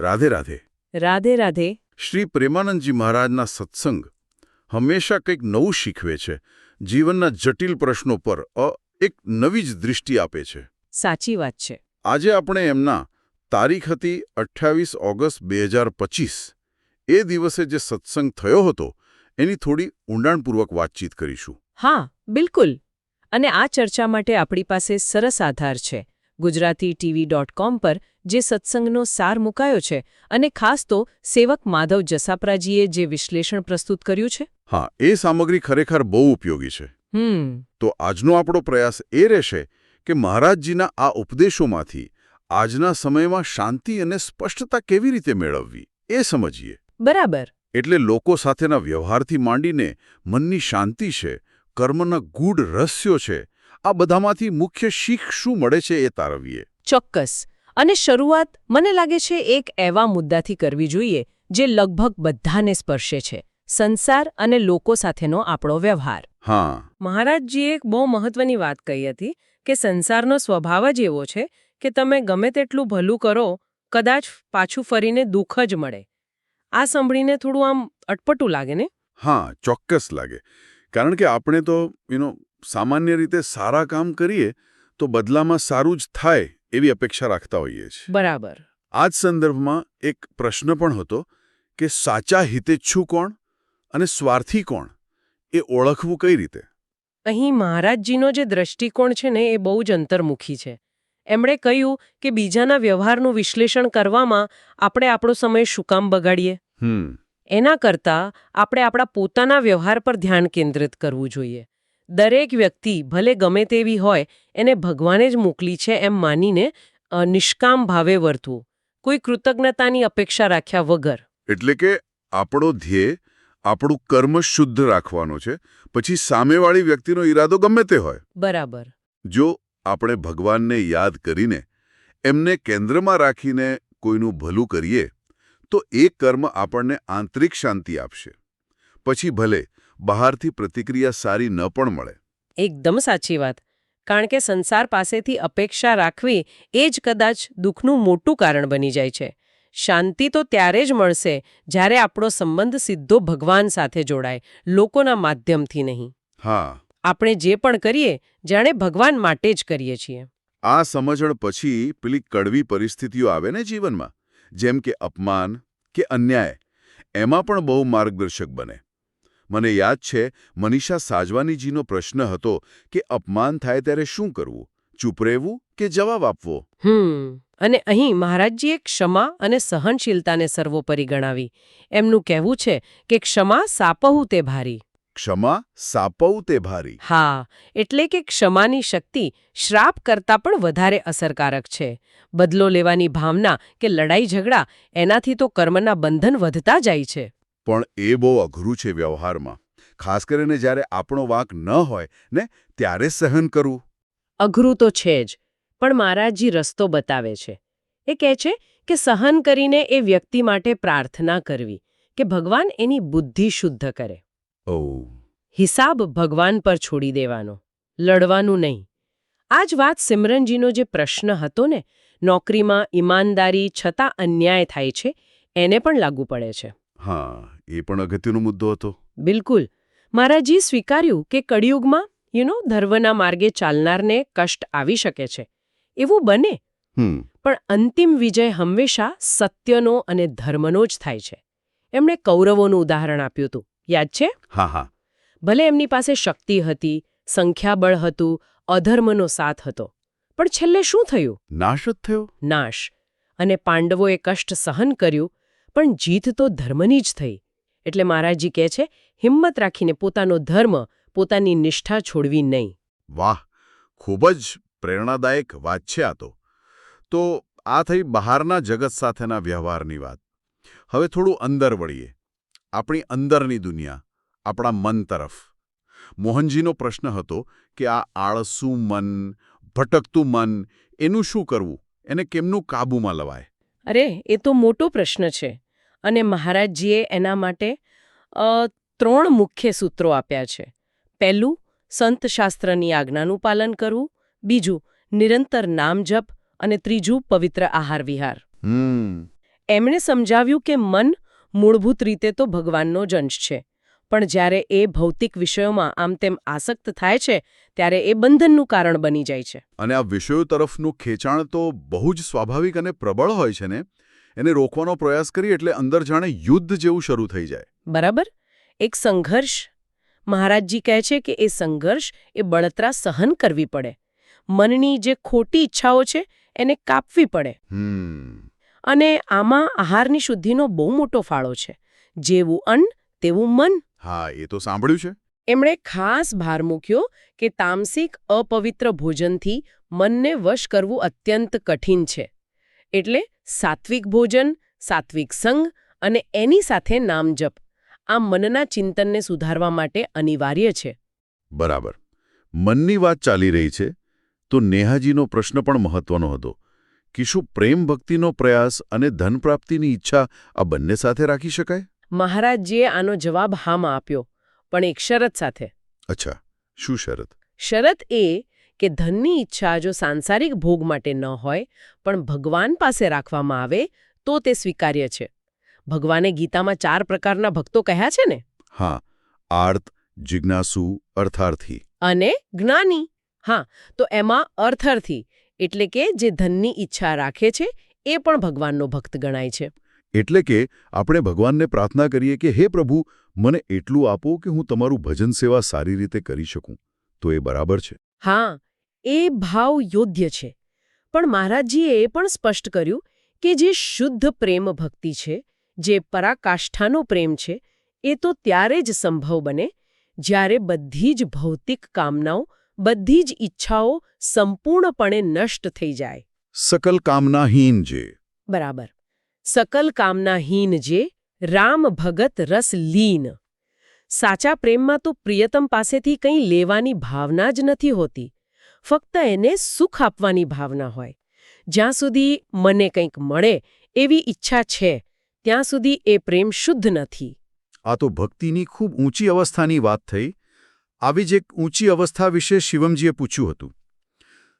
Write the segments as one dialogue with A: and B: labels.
A: રાધે રાધે.
B: રાધે રાધે.
A: શ્રી પ્રેમાનંદજી મહારાજના સત્સંગ હંમેશા કંઈક નવું શીખવે છે. જીવનના જટિલ પ્રશ્નો પર અ એક નવી જ દૃષ્ટિ આપે છે.
B: સાચી વાત છે.
A: આજે આપણે એમના તારીખ હતી અઠ્યાવીસ ઓગસ્ટ બે હજાર પચીસ. એ દિવસે જે સત્સંગ થયો હતો એની થોડી ઊંડાણપૂર્વક વાતચીત કરીશું.
B: હા બિલકુલ. અને આ ચર્ચા માટે આપણી પાસે સરસ આધાર છે. ગુજરાતી ટીવી ડોટ કોમ પર જે સત્સંગનો સાર મુકાયો છે અને ખાસ તો સેવક માધવ જસાપરાજીએ જે વિશ્લેષણ પ્રસ્તુત કર્યું છે.
A: હા એ સામગ્રી ખરેખર બહુ ઉપયોગી છે.
B: હમ.
A: તો આજનો આપણો પ્રયાસ એ રહેશે કે મહારાજજીના આ ઉપદેશોમાંથી આજના સમયમાં શાંતિ અને સ્પષ્ટતા કેવી રીતે મેળવવી એ સમજીએ.
B: બરાબર.
A: એટલે લોકો સાથેના વ્યવહારથી માંડીને મનની શાંતિ છે કર્મના ગૂઢ રહસ્યો છે આ બધામાંથી મુખ્ય શીખ શું મળે છે એ તારવીએ.
B: ચોક્કસ. અને શરૂઆત મને લાગે છે એક એવા મુદ્દાથી કરવી જોઈએ જે લગભગ બધાને સ્પર્શે છે સંસાર અને લોકો સાથેનો આપણો વ્યવહાર.
A: હા.
B: મહારાજજીએ એક બહુ મહત્વની વાત કહી હતી કે સંસારનો સ્વભાવ જ એવો છે કે તમે ગમે તેટલું ભલું કરો કદાચ પાછું ફરીને દુઃખ જ મળે. આ સાંભળીને થોડું આમ અટપટું લાગે ને?
A: હા ચોક્કસ લાગે. કારણ કે આપણે તો યુનો સામાન્ય રીતે સારા કામ કરીએ તો બદલામાં સારું જ થાય એવી અપેક્ષા રાખતા હોઈએ છીએ.
B: બરાબર.
A: આ જ સંદર્ભમાં એક પ્રશ્ન પણ હતો કે સાચા હિતેચ્છુ કોણ અને સ્વાર્થી કોણ? એ ઓળખવું કઈ રીતે?
B: અહીં મહારાજજીનો જે દ્રષ્ટિકોણ છે ને એ બહુ જ અંતર્મુખી છે. એમણે કહ્યું કે બીજાના વ્યવહારનું વિશ્લેષણ કરવામાં આપણે આપણો સમય શું કામ બગાડીએ? એના કરતાં આપણે આપણા પોતાના વ્યવહાર પર ધ્યાન કેન્દ્રિત કરવું જોઈએ. દરેક વ્યક્તિ ભલે ગમે તેવી હોય એને ભગવાને જ મોકલી છે એમ માનીને નિષ્કામ ભાવે વર્તવું. કોઈ કૃતજ્ઞતાની અપેક્ષા રાખ્યા વગર.
A: એટલે કે આપણો ધ્યેય આપણું કર્મ શુદ્ધ રાખવાનો છે પછી સામેવાળી વ્યક્તિનો ઈરાદો ગમે તે હોય.
B: બરાબર.
A: જો આપણે ભગવાનને યાદ કરીને એમને કેન્દ્રમાં રાખીને કોઈનું ભલું કરીએ તો એ કર્મ આપણને આંતરિક શાંતિ આપશે. પછી ભલે બહારથી પ્રતિક્રિયા સારી ન પણ મળે.
B: એકદમ સાચી વાત. કારણ કે સંસાર પાસેથી અપેક્ષા રાખવી એ જ કદાચ દુઃખનું મોટું કારણ બની જાય છે. શાંતિ તો ત્યારે જ મળશે જ્યારે આપણો સંબંધ સીધો ભગવાન સાથે જોડાય લોકોના માધ્યમથી નહીં.
A: હા.
B: આપણે જે પણ કરીએ જાણે ભગવાન માટે જ કરીએ છીએ.
A: આ સમજણ પછી પેલી કડવી પરિસ્થિતિઓ આવે ને જીવનમાં જેમ કે અપમાન કે અન્યાય એમાં પણ બહુ માર્ગદર્શક બને. મને યાદ છે મનીષા સાજવાનીજીનો પ્રશ્ન હતો કે અપમાન થાય ત્યારે શું કરવું? ચૂપ રહેવું કે જવાબ આપવો?
B: હમ અને અહીં મહારાજજીએ ક્ષમા અને સહનશીલતાને સર્વોપરી ગણાવી. એમનું કહેવું છે કે ક્ષમા સાપહુ તે ભારી.
A: ક્ષમા સાપવ તે ભારી.
B: હા એટલે કે ક્ષમાની શક્તિ શ્રાપ કરતાં પણ વધારે અસરકારક છે. બદલો લેવાની ભાવના કે લડાઈ ઝઘડા એનાથી તો કર્મના બંધન વધતા જાય છે.
A: પણ એ બહુ અઘરું છે વ્યવહારમાં. ખાસ કરીને જ્યારે આપણો વાંક ન હોય ને ત્યારે સહન કરવું.
B: અઘરું તો છે જ પણ મહારાજજી રસ્તો બતાવે છે. એ કહે છે કે સહન કરીને એ વ્યક્તિ માટે પ્રાર્થના કરવી કે ભગવાન એની બુદ્ધિ શુદ્ધ કરે.
A: ઓ.
B: હિસાબ ભગવાન પર છોડી દેવાનો લડવાનું નહીં. આ જ વાત સિમરનજીનો જે પ્રશ્ન હતો ને નોકરીમાં ઈમાનદારી છતાં અન્યાય થાય છે એને પણ લાગુ પડે છે.
A: હા એ પણ અગત્યનો મુદ્દો હતો.
B: બિલકુલ. મહારાજી સ્વીકાર્યું કે કળિયુગમાં યુ નો ધર્મના માર્ગે ચાલનારને કષ્ટ આવી શકે છે. એવું બને. પણ અંતિમ વિજય હંમેશા સત્યનો અને ધર્મનો જ થાય છે. એમણે કૌરવોનું ઉદાહરણ આપ્યું હતું. યાદ છે?
A: હા હા.
B: ભલે એમની પાસે શક્તિ હતી સંખ્યાબળ હતું અધર્મનો સાથ હતો. પણ છેલ્લે શું થયું?
A: નાશ જ થયો?
B: નાશ. અને પાંડવોએ કષ્ટ સહન કર્યું પણ જીત તો ધર્મની જ થઈ. એટલે મહારાજજી કહે છે, હિંમત રાખીને પોતાનો ધર્મ, પોતાની નિષ્ઠા છોડવી નહીં.
A: વાહ, ખૂબ જ પ્રેરણાદાયક વાત છે આ તો. તો આ થઈ બહારના જગત સાથેના વ્યવહારની વાત. હવે થોડું અંદર વળીએ. આપણી અંદરની દુનિયા, આપણા મન તરફ. મોહનજીનો પ્રશ્ન હતો કે આ આળસુ મન, ભટકતું મન, એનું શું કરવું? એને કેમનું કાબૂમાં લવાય?
B: અરે એ તો મોટો પ્રશ્ન છે. અને મહારાજજીએ એના માટે ત્રણ મુખ્ય સૂત્રો આપ્યા છે. પહેલું સંતશાસ્ત્રની આજ્ઞાનું પાલન કરવું. બીજું નિરંતર નામ જપ અને ત્રીજું પવિત્ર આહાર વિહાર. એમણે સમજાવ્યું કે મન મૂળભૂત રીતે તો ભગવાનનો જ અંશ છે. પણ જ્યારે એ ભૌતિક વિષયોમાં આમ તેમ આસક્ત થાય છે ત્યારે એ બંધનનું કારણ બની જાય છે.
A: અને આ વિષયો તરફનું ખેંચાણ તો બહુ જ સ્વાભાવિક અને પ્રબળ હોય છે ને? એને રોકવાનો પ્રયાસ કરી એટલે અંદર જાણે યુદ્ધ જેવું શરૂ થઈ જાય.
B: બરાબર? એક સંઘર્ષ. મહારાજજી કહે છે કે એ સંઘર્ષ એ બળતરા સહન કરવી પડે. મનની જે ખોટી ઈચ્છાઓ છે એને કાપવી પડે.
A: હમ.
B: અને આમાં આહારની શુદ્ધિનો બહુ મોટો ફાળો છે. જેવું અન્ન તેવું મન.
A: હા એ તો સાંભળ્યું છે.
B: એમણે ખાસ ભાર મૂક્યો કે તામસિક અપવિત્ર ભોજનથી મનને વશ કરવું અત્યંત કઠિન છે. એટલે સાત્વિક ભોજન સાત્વિક સંગ અને એની સાથે નામજપ આ મનના ચિંતનને સુધારવા માટે અનિવાર્ય છે.
A: બરાબર. મનની વાત ચાલી રહી છે તો નેહાજીનો પ્રશ્ન પણ મહત્વનો હતો. કે શું પ્રેમ ભક્તિનો પ્રયાસ અને ધન પ્રાપ્તિની ઈચ્છા આ બંને સાથે રાખી શકાય?
B: મહારાજજીએ આનો જવાબ હામાં આપ્યો પણ એક શરત સાથે.
A: અચ્છા શું શરત?
B: શરત એ કે ધનની ઈચ્છા જો સાંસારિક ભોગ માટે ન હોય પણ ભગવાન પાસે રાખવામાં આવે તો તે સ્વીકાર્ય છે. ભગવાને ગીતામાં ચાર પ્રકારના ભક્તો કહ્યા છે ને?
A: હા આર્ત જિજ્ઞાસુ અર્થાર્થી.
B: અને જ્ઞાની. હા તો એમાં અર્થાર્થી એટલે કે જે ધનની ઈચ્છા રાખે છે એ પણ ભગવાનનો ભક્ત ગણાય છે.
A: એટલે કે આપણે ભગવાનને પ્રાર્થના કરીએ કે હે પ્રભુ મને એટલું આપો કે હું તમારું ભજન સેવા સારી રીતે કરી શકું. તો એ બરાબર છે.
B: હા એ ભાવ યોગ્ય છે. પણ મહારાજજીએ એ પણ સ્પષ્ટ કર્યું કે જે શુદ્ધ પ્રેમ ભક્તિ છે જે પરાકાષ્ઠાનો પ્રેમ છે એ તો ત્યારે જ સંભવ બને જ્યારે બધી જ ભૌતિક કામનાઓ બધી જ ઈચ્છાઓ સંપૂર્ણપણે નષ્ટ થઈ જાય.
A: સકલ કામનાહીન જે.
B: બરાબર. સકલ કામનાહીન જે રામ ભગત રસ લીન સાચા પ્રેમમાં તો પ્રિયતમ પાસેથી કંઈ લેવાની ભાવના જ નથી હોતી ફક્ત એને સુખ આપવાની ભાવના હોય જ્યાં સુધી મને કંઈક મળે એવી ઈચ્છા છે ત્યાં સુધી એ પ્રેમ શુદ્ધ નથી
A: આ તો ભક્તિની ખૂબ ઊંચી અવસ્થાની વાત થઈ આવી જ એક ઊંચી અવસ્થા વિશે શિવમજીએ પૂછ્યું હતું।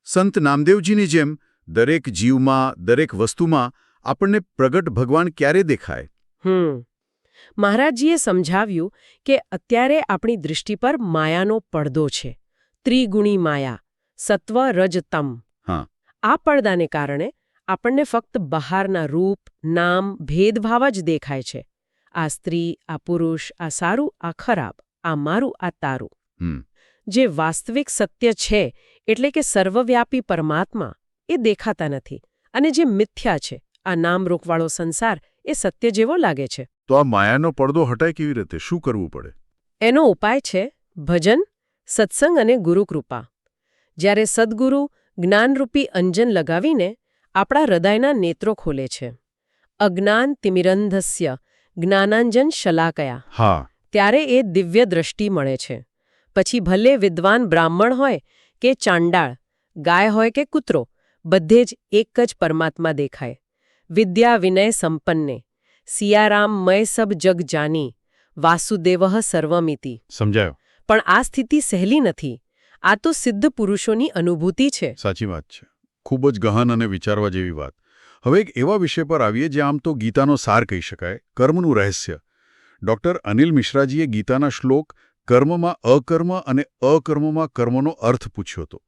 A: સંત નામદેવજીની જેમ દરેક જીવમાં, દરેક વસ્તુમાં આપણને પ્રગટ ભગવાન ક્યારે દેખાય?
B: હમ. મહારાજજીએ સમજાવ્યું કે અત્યારે આપણી દૃષ્ટિ પર માયાનો પડદો છે. ત્રિગુણી માયા સત્વ રજ તમ.
A: હા.
B: આ પડદાને કારણે આપણને ફક્ત બહારના રૂપ નામ ભેદભાવ જ દેખાય છે. આ સ્ત્રી આ પુરુષ આ સારું આ ખરાબ આ મારું આ તારું. જે વાસ્તવિક સત્ય છે એટલે કે સર્વવ્યાપી પરમાત્મા એ દેખાતા નથી અને જે મિથ્યા છે આ નામ રોકવાળો સંસાર એ સત્ય જેવો લાગે છે.
A: તો આ માયાનો પડદો હટાય કેવી રીતે? શું કરવું પડે?
B: એનો ઉપાય છે ભજન સત્સંગ અને ગુરુકૃપા. જ્યારે સદ્ગુરુ જ્ઞાનરૂપી અંજન લગાવીને આપણા હૃદયના નેત્રો ખોલે છે. અજ્ઞાન તિમિરંધસ્ય જ્ઞાનાંજન શલાકયા.
A: હા.
B: ત્યારે એ દિવ્ય દ્રષ્ટિ મળે છે. પછી ભલે વિદ્વાન બ્રાહ્મણ હોય કે ચાંડાળ ગાય હોય કે કૂતરો બધે જ એક જ પરમાત્મા દેખાય. વિદ્યા વિનય સંપન્ને. સિયારામ મય સબ જગ જાની વાસુદેવ સર્વમિતિ.
A: સમજાયો.
B: પણ આ સ્થિતિ સહેલી નથી. આ તો સિદ્ધ પુરુષોની અનુભૂતિ છે.
A: સાચી વાત છે. ખૂબ જ ગહન અને વિચારવા જેવી વાત. હવે એક એવા વિષય પર આવીએ જે આમ તો ગીતાનો સાર કહી શકાય કર્મનું રહસ્ય. ડોક્ટર અનિલ મિશ્રાજીએ ગીતાના શ્લોક કર્મમાં અકર્મ અને અકર્મમાં કર્મનો અર્થ પૂછ્યો હતો.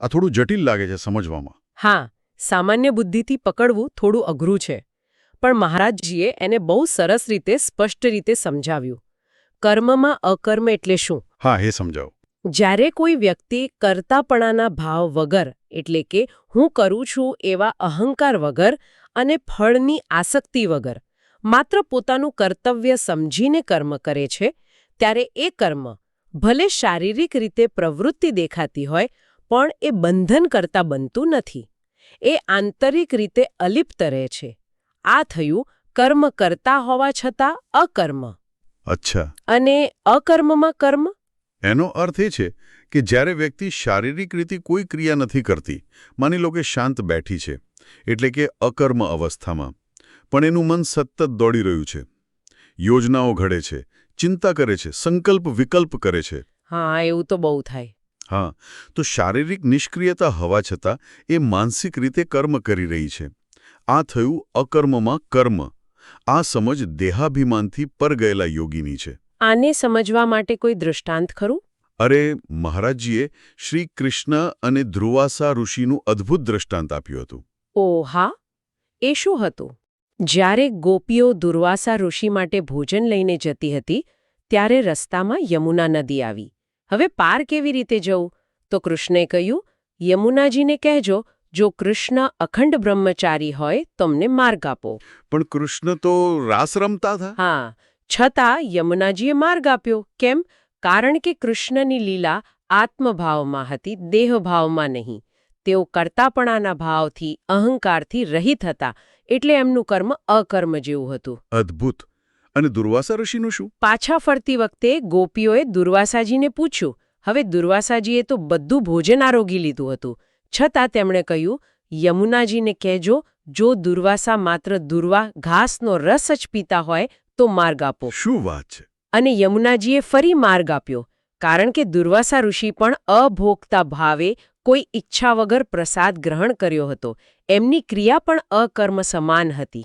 A: આ થોડું જટિલ લાગે છે સમજવામાં.
B: હા સામાન્ય બુદ્ધિથી પકડવું થોડું અઘરું છે. પણ મહારાજજીએ એને બહુ સરસ રીતે સ્પષ્ટ રીતે સમજાવ્યું. કર્મમાં અકર્મ એટલે શું?
A: હા એ સમજાવો.
B: જ્યારે કોઈ વ્યક્તિ કરતાપણાના ભાવ વગર એટલે કે હું કરું છું એવા અહંકાર વગર અને ફળની આસક્તિ વગર માત્ર પોતાનું કર્તવ્ય સમજીને કર્મ કરે છે ત્યારે એ કર્મ ભલે શારીરિક રીતે પ્રવૃત્તિ દેખાતી હોય પણ એ બંધન કરતા બનતું નથી. એ આંતરિક રીતે અલિપ્ત રહે છે. આ થયું કર્મ કરતા હોવા છતાં અકર્મ.
A: અચ્છા.
B: અને અકર્મમાં કર્મ?
A: એનો અર્થ એ છે કે જ્યારે વ્યક્તિ શારીરિક રીતે કોઈ ક્રિયા નથી કરતી માની લો કે શાંત બેઠી છે એટલે કે અકર્મ અવસ્થામાં પણ એનું મન સતત દોડી રહ્યું છે. યોજનાઓ ઘડે છે ચિંતા કરે છે સંકલ્પ વિકલ્પ કરે છે.
B: હા એવું તો બહુ થાય.
A: હા તો શારીરિક નિષ્ક્રિયતા હોવા છતાં એ માનસિક રીતે કર્મ કરી રહી છે. આ થયું અકર્મમાં કર્મ. આ સમજ દેહાભિમાનથી પર ગયેલા યોગીની છે.
B: આને સમજવા માટે કોઈ દૃષ્ટાંત ખરું?
A: અરે મહારાજજીએ શ્રી કૃષ્ણ અને ધ્રુવાસા ઋષિનું અદ્ભુત દ્રષ્ટાંત આપ્યું હતું.
B: ઓ હા? એ શું હતું? જ્યારે ગોપીઓ દુર્વાસા ઋષિ માટે ભોજન લઈને જતી હતી ત્યારે રસ્તામાં યમુના નદી આવી. હવે પાર કેવી રીતે જવું? તો કૃષ્ણે કહ્યું યમુનાજીને કહેજો જો કૃષ્ણ અખંડ બ્રહ્મચારી હોય તમને માર્ગ આપો.
A: પણ કૃષ્ણ તો રાસ રમતા હતા
B: હા છતાં યમુનાજીએ માર્ગ આપ્યો. કેમ? કારણ કે કૃષ્ણની લીલા આત્મભાવમાં હતી દેહભાવમાં નહીં. તેઓ કરતાપણાના ભાવથી અહંકારથી રહિત હતા એટલે એમનું કર્મ અકર્મ જેવું હતું.
A: અદ્ભુત. અને દુર્વાસા ઋષિનું શું?
B: પાછા ફરતી વખતે ગોપીઓએ દુર્વાસાજીને પૂછ્યું હવે દુર્વાસાજીએ તો બધું ભોજન આરોગી લીધું હતું. છતાં તેમણે કહ્યું યમુનાજીને કહેજો જો દુર્વાસા માત્ર દુર્વા ઘાસનો રસ જ પીતા હોય તો માર્ગ આપો.
A: શું વાત છે?
B: અને યમુનાજીએ ફરી માર્ગ આપ્યો. કારણ કે દુર્વાસા ઋષિ પણ અભોગતા ભાવે કોઈ ઈચ્છા વગર પ્રસાદ ગ્રહણ કર્યો હતો. એમની ક્રિયા પણ અકર્મ સમાન હતી.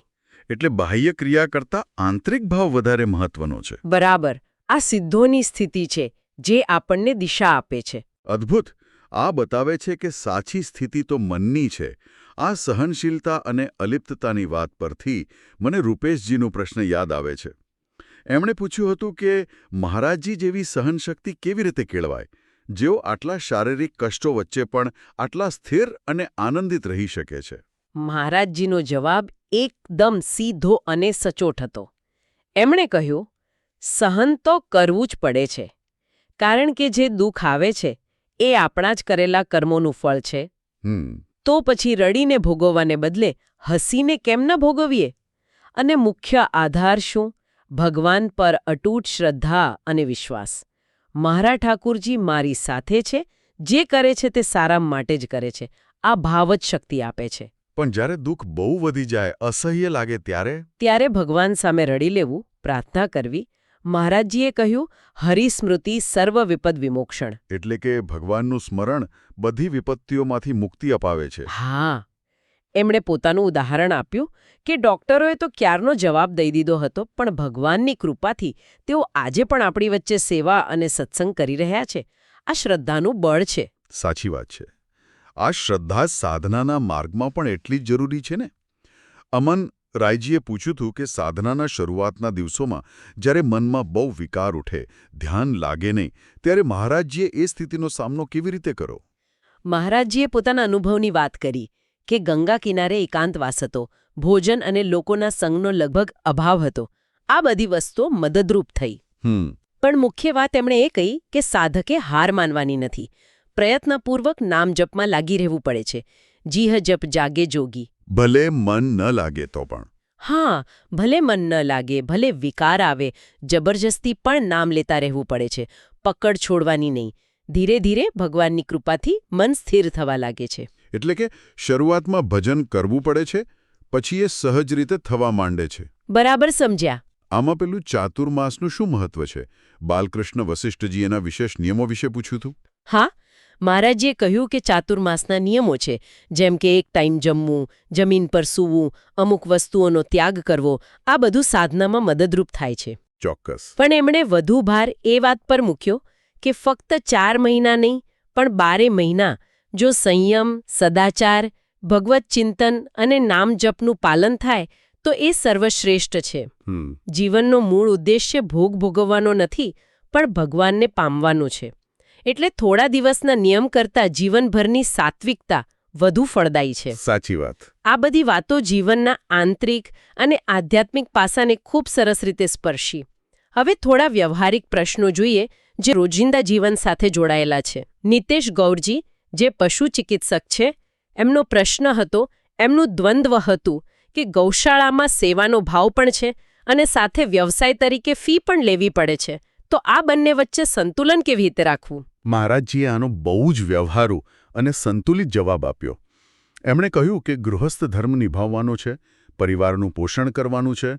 A: એટલે બાહ્ય ક્રિયા કરતાં આંતરિક ભાવ વધારે મહત્વનો છે.
B: બરાબર. આ સિદ્ધોની સ્થિતિ છે જે આપણને દિશા આપે છે.
A: અદ્ભુત! આ બતાવે છે કે સાચી સ્થિતિ તો મનની છે. આ સહનશીલતા અને અલિપ્તતાની વાત પરથી મને રૂપેશજીનો પ્રશ્ન યાદ આવે છે. એમણે પૂછ્યું હતું કે મહારાજજી જેવી સહનશક્તિ કેવી રીતે કેળવાય? જેઓ આટલા શારીરિક કષ્ટો વચ્ચે પણ આટલા સ્થિર અને આનંદિત રહી શકે છે.
B: મહારાજજીનો જવાબ એકદમ સીધો અને સચોટ હતો. એમણે કહ્યું સહન તો કરવું જ પડે છે. કારણ કે જે દુઃખ આવે છે એ આપણા જ કરેલા કર્મોનું ફળ છે. તો પછી રડીને ભોગવવાને બદલે હસીને કેમ ન ભોગવીએ? અને મુખ્ય આધાર શું? ભગવાન પર અટૂટ શ્રદ્ધા અને વિશ્વાસ. મહારા ઠાકુરજી મારી સાથે છે. જે કરે છે તે સારા માટે જ કરે છે. આ ભાવ જ શક્તિ આપે છે.
A: પણ જ્યારે દુઃખ બહુ વધી જાય અસહ્ય લાગે ત્યારે?
B: ત્યારે ભગવાન સામે રડી લેવું પ્રાર્થના કરવી. મહારાજજીએ કહ્યું હરિસ્મૃતિ સર્વ વિપદ વિમોક્ષણ.
A: એટલે કે ભગવાનનું સ્મરણ બધી વિપત્તિઓમાંથી મુક્તિ અપાવે છે.
B: હા. એમણે પોતાનું ઉદાહરણ આપ્યું કે ડોક્ટરોએ તો ક્યારનો જવાબ દઈ દીધો હતો પણ ભગવાનની કૃપાથી તેઓ આજે પણ આપણી વચ્ચે સેવા અને સત્સંગ કરી રહ્યા છે. આ શ્રદ્ધાનું બળ છે.
A: સાચી વાત છે. આ શ્રદ્ધા સાધનાના માર્ગમાં પણ એટલી જ જરૂરી છે ને? અમન રાયજીએ પૂછ્યું હતું કે સાધનાના શરૂઆતના દિવસોમાં જ્યારે મનમાં બહુ વિકાર ઉઠે ધ્યાન લાગે નહીં ત્યારે મહારાજજીએ એ સ્થિતિનો સામનો કેવી રીતે કરો
B: મહારાજજીએ પોતાના અનુભવની વાત કરી કે ગંગા કિનારે એકાંતવાસ હતો ભોજન અને લોકોના સંગનો લગભગ અભાવ હતો આ બધી વસ્તુઓ મદદરૂપ થઈ.
A: હમ.
B: પણ મુખ્ય વાત એમણે એ કહી કે સાધકે હાર માનવાની નથી પ્રયત્નપૂર્વક નામ જપમાં લાગી રહેવું પડે છે. જીહ જપ જાગે જોગી.
A: ભલે મન ન લાગે તો પણ.
B: હા ભલે મન ન લાગે ભલે વિકાર આવે જબરજસ્તી પણ નામ લેતા રહેવું પડે છે. પકડ છોડવાની નહીં. ધીરે ધીરે ભગવાનની કૃપાથી મન સ્થિર થવા લાગે છે.
A: એટલે કે શરૂઆતમાં ભજન કરવું પડે છે પછી એ સહજ રીતે થવા માંડે છે.
B: બરાબર સમજ્યા.
A: આમાં પેલું ચાતુર્માસનું શું મહત્વ છે? બાલકૃષ્ણ વસિષ્ઠજી એના વિશેષ નિયમો વિશે પૂછ્યું હતું
B: હા મહારાજજીએ કહ્યું કે ચાતુર્માસના નિયમો છે જેમ કે એક ટાઈમ જમવું જમીન પર સૂવું અમુક વસ્તુઓનો ત્યાગ કરવો આ બધું સાધનામાં મદદરૂપ થાય છે.
A: ચોક્કસ.
B: પણ એમણે વધુ ભાર એ વાત પર મૂક્યો કે ફક્ત ચાર મહિના નહીં પણ બારે મહિના જો સંયમ સદાચાર ભગવત ચિંતન અને નામ જપનું પાલન થાય તો એ સર્વશ્રેષ્ઠ છે. જીવનનો મૂળ ઉદ્દેશ્ય ભોગ ભોગવવાનો નથી પણ ભગવાનને પામવાનો છે. એટલે થોડા દિવસના નિયમ કરતાં જીવનભરની સાત્વિકતા વધુ ફળદાયી છે.
A: સાચી વાત.
B: આ બધી વાતો જીવનના આંતરિક અને આધ્યાત્મિક પાસાને ખૂબ સરસ રીતે સ્પર્શી. હવે થોડા વ્યવહારિક પ્રશ્નો જોઈએ જે રોજિંદા જીવન સાથે જોડાયેલા છે. નિતેશ ગૌરજી જે પશુ ચિકિત્સક છે એમનો પ્રશ્ન હતો એમનું દ્વંદ્વ હતું કે ગૌશાળામાં સેવાનો ભાવ પણ છે અને સાથે વ્યવસાય તરીકે ફી પણ લેવી પડે છે. તો આ બંને વચ્ચે સંતુલન કેવી રીતે રાખવું?
A: મહારાજજીએ આનો બહુ જ વ્યવહારુ અને સંતુલિત જવાબ આપ્યો. એમણે કહ્યું કે ગૃહસ્થ ધર્મ નિભાવવાનો છે પરિવારનું પોષણ કરવાનું છે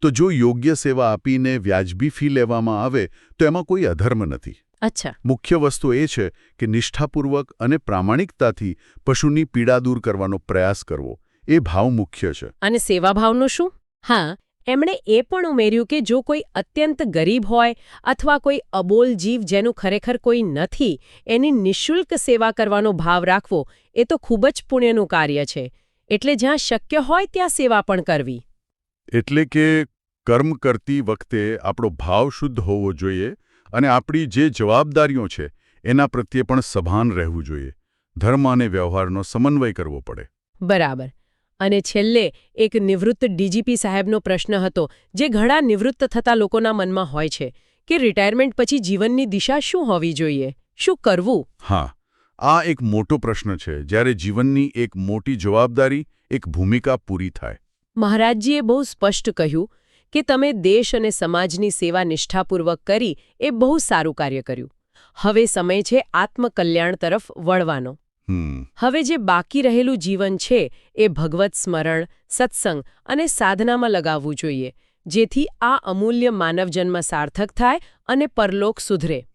A: તો જો યોગ્ય સેવા આપીને વ્યાજબી ફી લેવામાં આવે તો એમાં કોઈ અધર્મ નથી.
B: અચ્છા.
A: મુખ્ય વસ્તુ એ છે કે નિષ્ઠાપૂર્વક અને પ્રામાણિકતાથી પશુની પીડા દૂર કરવાનો પ્રયાસ કરવો એ ભાવ મુખ્ય છે.
B: અને સેવાભાવનું શું? હા એમણે એ પણ ઉમેર્યું કે જો કોઈ અત્યંત ગરીબ હોય અથવા કોઈ અબોલ જીવ જેનું ખરેખર કોઈ નથી એની નિઃશુલ્ક સેવા કરવાનો ભાવ રાખવો એ તો ખૂબ જ પુણ્યનું કાર્ય છે. એટલે જ્યાં શક્ય હોય ત્યાં સેવા પણ કરવી.
A: એટલે કે કર્મ કરતી વખતે આપણો ભાવ શુદ્ધ હોવો જોઈએ અને આપણી જે જવાબદારીઓ છે એના પ્રત્યે પણ સભાન રહેવું જોઈએ. ધર્મ અને વ્યવહારનો સમન્વય કરવો પડે.
B: બરાબર. અને છેલ્લે એક નિવૃત્ત ડીજીપી સાહેબનો પ્રશ્ન હતો જે ઘણા નિવૃત્ત થતા લોકોના મનમાં હોય છે કે રિટાયરમેન્ટ પછી જીવનની દિશા શું હોવી જોઈએ? શું કરવું?
A: હા આ એક મોટો પ્રશ્ન છે જ્યારે જીવનની એક મોટી જવાબદારી એક ભૂમિકા પૂરી થાય.
B: મહારાજજીએ બહુ સ્પષ્ટ કહ્યું કે તમે દેશ અને સમાજની સેવા નિષ્ઠાપૂર્વક કરી એ બહુ સારું કાર્ય કર્યું. હવે સમય છે આત્મકલ્યાણ તરફ વળવાનો. હવે જે બાકી રહેલું જીવન છે એ ભગવત સ્મરણ સત્સંગ અને સાધનામાં લગાવવું જોઈએ જેથી આ અમૂલ્ય માનવજન્મ સાર્થક થાય અને પરલોક સુધરે.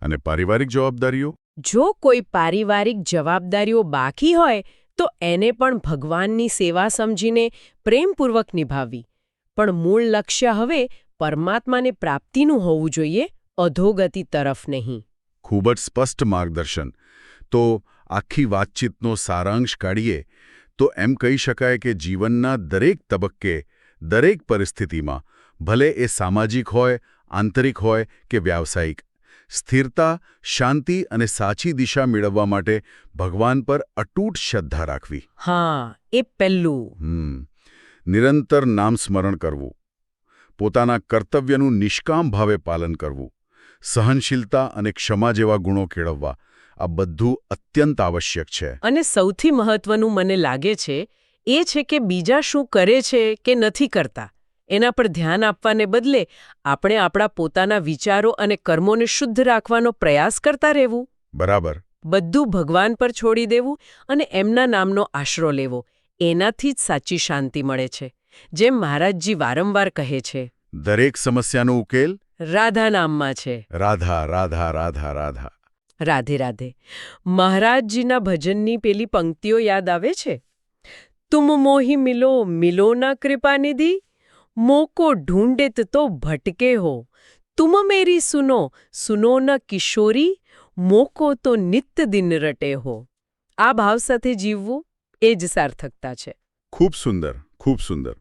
A: અને પારિવારિક જવાબદારીઓ?
B: જો કોઈ પારિવારિક જવાબદારીઓ બાકી હોય તો એને પણ ભગવાનની સેવા સમજીને પ્રેમપૂર્વક નિભાવવી. પણ મૂળ લક્ષ્ય હવે પરમાત્માને પ્રાપ્તિનું હોવું જોઈએ અધોગતિ તરફ નહીં.
A: ખૂબ જ સ્પષ્ટ માર્ગદર્શન. તો આખી વાતચીતનો સારાંશ કાઢીએ તો એમ કહી શકાય કે જીવનના દરેક તબક્કે દરેક પરિસ્થિતિમાં ભલે એ સામાજિક હોય આંતરિક હોય કે વ્યાવસાયિક સ્થિરતા શાંતિ અને સાચી દિશા મેળવવા માટે ભગવાન પર અટૂટ શ્રદ્ધા રાખવી.
B: હા એ પહેલું.
A: હમ નિરંતર નામ સ્મરણ કરવું પોતાના કર્તવ્યનું નિષ્કામ ભાવે પાલન કરવું સહનશીલતા અને ક્ષમા જેવા ગુણો કેળવવા આ બધું અત્યંત આવશ્યક છે.
B: અને સૌથી મહત્વનું મને લાગે છે એ છે કે બીજા શું કરે છે કે નથી કરતા. એના પર ધ્યાન આપવાને બદલે આપણે આપણા પોતાના વિચારો અને કર્મોને શુદ્ધ રાખવાનો પ્રયાસ કરતા રહેવું.
A: બરાબર.
B: બધું ભગવાન પર છોડી દેવું અને એમના નામનો આશરો લેવો. એનાથી જ સાચી શાંતિ મળે છે જેમ મહારાજજી વારંવાર કહે છે.
A: દરેક સમસ્યાનો ઉકેલ
B: રાધા નામમાં છે.
A: રાધા રાધા રાધા રાધા.
B: રાધે રાધે. મહારાજજીના ભજનની પેલી પંક્તિઓ યાદ આવે છે? તુમ મોહી મિલો મિલો ના કૃપાનિધિ, મોકો ઢૂંઢેત તો ભટકે હો. તુમ મેરી સુનો સુનો ન કિશોરી, મોકો તો નિત્ય દિન રટે હો. આ ભાવ સાથે જીવવું એ જ સાર્થકતા છે.
A: ખૂબ સુંદર ખૂબ સુંદર.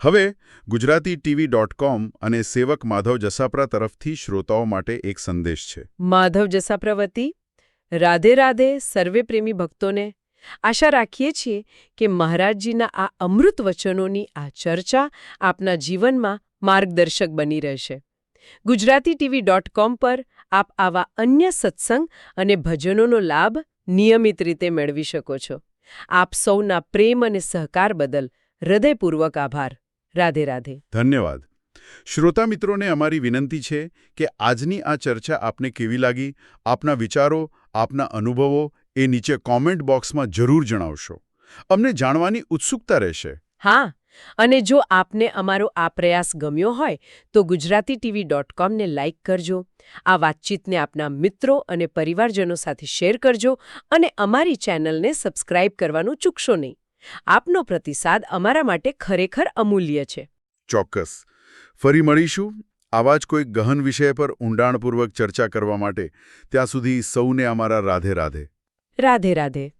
A: હવે, ગુજરાતી ટીવી ડોટ કોમ અને સેવક માધવ જસાપરા તરફથી શ્રોતાઓ માટે એક સંદેશ છે.
B: માધવ જસાપ્રવતી રાધે રાધે સર્વે પ્રેમી ભક્તોને, આશા રાખીએ છીએ કે મહારાજજીના આ અમૃત વચનોની આ ચર્ચા આપના જીવનમાં માર્ગદર્શક બની રહેશે. ગુજરાતી ટીવી ડોટ કોમ પર આપ આવા અન્ય સત્સંગ અને ભજનોનો લાભ નિયમિત રીતે મેળવી શકો છો. આપ સૌના પ્રેમ અને સહકાર બદલ હૃદયપૂર્વક આભાર. રાધે રાધે.
A: ધન્યવાદ. શ્રોતા મિત્રોને અમારી વિનંતી છે કે આજની આ ચર્ચા આપને કેવી લાગી? આપના વિચારો આપના અનુભવો એ નીચે કોમેન્ટ બોક્સમાં જરૂર જણાવશો. અમને જાણવાની ઉત્સુકતા રહેશે.
B: હા અને જો આપને અમારો આ પ્રયાસ ગમ્યો હોય તો ગુજરાતી ટીવી ડોટ કોમને લાઇક કરજો આ વાતચીતને આપના મિત્રો અને પરિવારજનો સાથે શેર કરજો અને અમારી ચેનલને સબસ્ક્રાઇબ કરવાનું ચૂકશો નહીં. આપનો પ્રતિસાદ અમારા માટે ખરેખર અમૂલ્ય છે.
A: ચોક્કસ. ફરી મળીશું. આવા જ કોઈ ગહન વિષય પર ઊંડાણપૂર્વક ચર્ચા કરવા માટે ત્યાં સુધી સૌને અમારા રાધે રાધે.
B: રાધે રાધે.